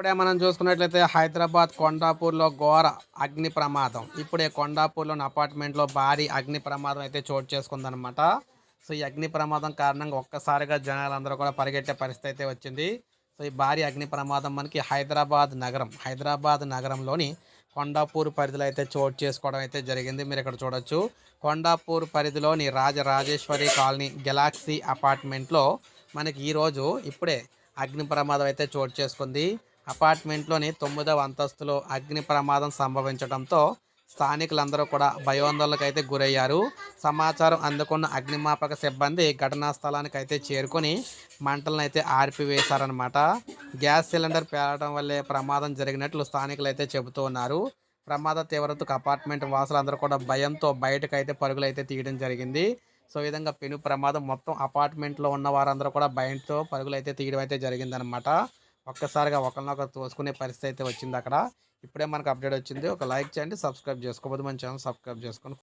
ఇప్పుడే మనం చూసుకున్నట్లయితే హైదరాబాద్ కొండాపూర్లో ఘోర అగ్ని ప్రమాదం. ఇప్పుడే కొండాపూర్లోని అపార్ట్మెంట్లో భారీ అగ్ని ప్రమాదం అయితే చోటు చేసుకుందనమాట సో ఈ అగ్ని ప్రమాదం కారణంగా ఒక్కసారిగా జనాలందరూ కూడా పరిగెట్టే పరిస్థితి అయితే వచ్చింది. సో ఈ భారీ అగ్ని ప్రమాదం మనకి హైదరాబాద్ నగరం హైదరాబాద్ నగరంలోని కొండాపూర్ పరిధిలో అయితే చోటు చేసుకోవడం అయితే జరిగింది. మీరు ఇక్కడ చూడొచ్చు. కొండాపూర్ పరిధిలోని రాజరాజేశ్వరి కాలనీ గెలాక్సీ అపార్ట్మెంట్లో మనకి ఈరోజు ఇప్పుడే అగ్ని ప్రమాదం అయితే చోటు చేసుకుంది. అపార్ట్మెంట్లోని తొమ్మిదవ అంతస్తులో అగ్ని ప్రమాదం సంభవించడంతో స్థానికులందరూ కూడా భయోందోళనకు అయితే గురయ్యారు. సమాచారం అందుకున్న అగ్నిమాపక సిబ్బంది ఘటనా స్థలానికి అయితే చేరుకొని మంటలను అయితే ఆర్పివేశారనమాట గ్యాస్ సిలిండర్ పేలడం వల్లే ప్రమాదం జరిగినట్లు స్థానికులు అయితే చెబుతూ ఉన్నారు. ప్రమాద తీవ్రతకు అపార్ట్మెంట్ వాసులందరూ కూడా భయంతో బయటకు అయితే పరుగులు అయితే తీయడం జరిగింది. సో విధంగా పెను ప్రమాదం మొత్తం అపార్ట్మెంట్లో ఉన్న వారందరూ కూడా భయంతో పరుగులు అయితే తీయడం అయితే జరిగిందనమాట ఒక్కసారిగా ఒకరినొకరు తోసుకునే పరిస్థితి అయితే వచ్చింది అక్కడ. ఇప్పుడే మనకు అప్డేట్ వచ్చింది. ఒక లైక్ చేయండి సబ్స్క్రైబ్ చేసుకోబోదు మన ఛానల్ సబ్స్క్రైబ్ చేసుకొని